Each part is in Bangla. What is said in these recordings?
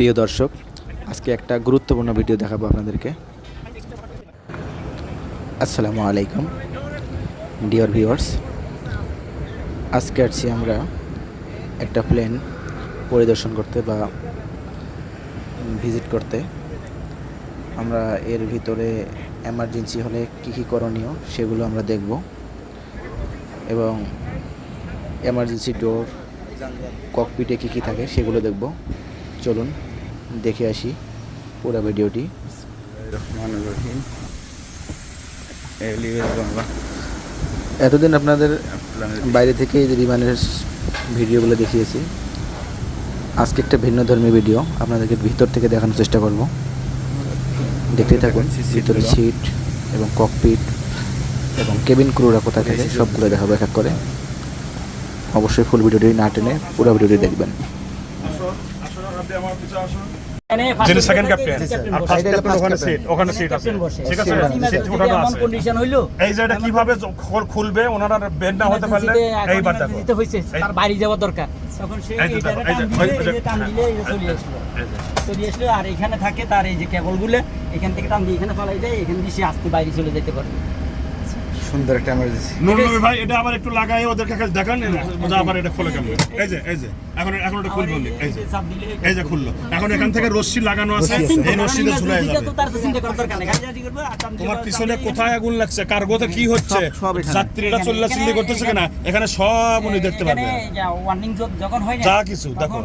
প্রিয় দর্শক, আজকে একটা গুরুত্বপূর্ণ ভিডিও দেখাবো আপনাদেরকে। আসসালামু আলাইকুম, ডিয়ার ভিউয়ার্স। আজকে আসছি আমরা একটা প্লেন পরিদর্শন করতে বা ভিজিট করতে। আমরা এর ভিতরে এমার্জেন্সি হলে কী কী করণীয় সেগুলো আমরা দেখব। এবং এমার্জেন্সি ডোর, ককপিটে কী কী থাকে সেগুলো দেখব। চলুন। দেখে আসি পুরো ভিডিওটি। এতদিন আপনাদের বাইরে থেকে এই বিমানের ভিডিওগুলো দেখিয়েছি আজকে একটা ভিন্ন ধর্মী ভিডিও আপনাদেরকে ভিতর থেকে দেখানোর চেষ্টা করব। দেখতেই থাকুন ভিতরে সিট এবং ককপিট এবং কেবিন ক্রুরা কোথা থেকে সবগুলো দেখাবো এক এক করে। অবশ্যই ফুল ভিডিওটি না টেনে পুরো ভিডিওটি দেখবেন। যিনি সেকেন্ড ক্যাপ্টেন আর ফার্স্ট ক্যাপ্টেন ওখানে সিট ওখানে সিট আছে। ঠিক আছে সিট ওঠানো আছে। কন্ডিশন হইল? এই যে এটা কীভাবে খোল- খুলবে ওনারা বেড না হতে পারলে এইবার দেখো দিতে হইছে তার বাড়ি যাওয়ার দরকার। তখন সে এই এই টান দিলে এই এই টান দিলে এই চলে আসলো। চলে আসলো আর এখানে থাকে তার এই যে কেবলগুলো এখান থেকে টান দিয়ে এখানে ফলাই দেয় এখান দিয়ে সে আসতে বাইরে চলে যেতে পারে। সুন্দর একটা এমার্জেন্সি নুর ভাই এটা আবার একটু লাগাই ওদেরকে কাছে দেখান না ওটা আবার এটা খোলে কেমন? এই যে এই যে এখন এখন এটা খুলবে এই যে। এই যে খুললো। এখন এখান থেকে রশ্মি লাগানো আছে এই রশ্মিতে ঝুলাই যাবে। তার তো চিন্তা করার দরকার নেই। খালি জাতি করবে আর টান দিলে- তোমার পিছনে কোথায় আগুন লাগছে? কার্গোতে কি হচ্ছে। যাত্রীরা চল্লা চিল্লি করতেছে কিনা? এখানে সব উনি দেখতে ওয়ার্নিং যখন হয় যা কিছু, দেখো।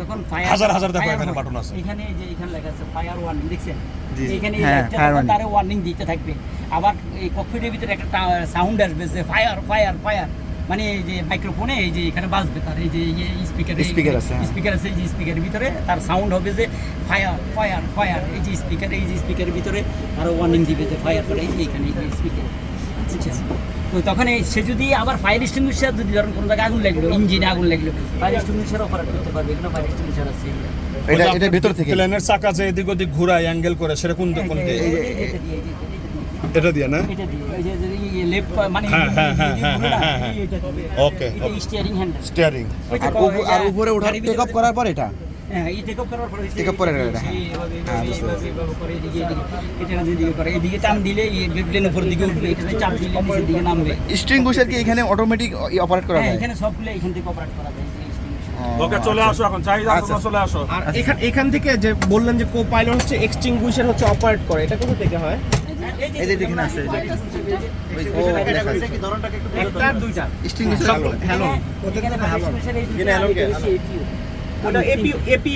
যখন হাজার হাজার দেখো এখানে বাটন আছে। এখানে যে এখানে লেখা আছে ফায়ার ওয়ার্নিং দেখছেন? এখানে হ্যাঁ। তারে ওয়ার্নিং দিতে থাকবে। আবার এই ককপিটের ভিতরে একটা সাউন্ড আসবে যে ফায়ার ফায়ার ফায়ার মানে এই যে মাইক্রোফোনে এই যে এখানে বাজবে তার এই যে স্পিকার আছে, হ্যাঁ। স্পিকার আছে এই যে স্পিকারের ভিতরে তার সাউন্ড হবে যে ফায়ার ফায়ার ফায়ার এই যে স্পিকার এই যে স্পিকারের ভিতরে আরও ওয়ার্নিং দিবে যে ফায়ার করে এই যে এখানে এই যে স্পিকার তো তখন এই সে যদি আবার ফায়ার এক্সটিংগুইশার যদি ধরুন কোনো জায়গায় আগুন লাগল ইঞ্জিনে আগুন লাগল ফায়ার এক্সটিংগুইশার অপারেট করতে পারবে এখানে ফায়ার এক্সটিংগুইশার আছে এটা এটা ভিতর থেকে প্লেনের চাকা যে এদিক ওদিক ঘুরায় অ্যাঙ্গেল করে সেটা কোন কোন দিয়ে? এই যে- এই যে- এটা দিয়ে, এটা। এটা না এটা দিয়ে, এই যে- যে এই left মানে হ্যাঁ, হ্যাঁ, হ্যাঁ, হ্যাঁ, হ্যাঁ, হ্যাঁ। এটা। ওকে এটা steering handle। স্টিয়ারিং আর উপরে ওঠার টেক ভিতরে- করার পর এটা হ্যাঁ, এই take off করার পরে off করে এটা, হ্যাঁ। হ্যাঁ, করে, এদিকে, এদিকে। এটা যেদিকে করে, এদিকে টান দিলে প্লেন উপর দিকে উঠবে এখানে চাপ দিলে নিচের দিকে নামবে স্ট্রিং বুশার কি এখানে অটোমেটিক অপারেট করা হ্যাঁ যায় এখানে সবগুলো এখান থেকে অপারেট করা যায়। ওকে চলে আসো এখন চাহিদা আচ্ছা। চলে আসো আর এখান এখান থেকে যে বললেন যে কো পাইলট হচ্ছে এক্সটিংগুইশার হচ্ছে অপারেট করে এটা কোথা থেকে হয় এই যে দেখেন আছে, ওই যে। ও, লেখা আছে। একটা আর দুইটা। স্ট্রিং হ্যালো এখানে extinguisher এখানে হ্যালো। কে? ওটা এপি এপি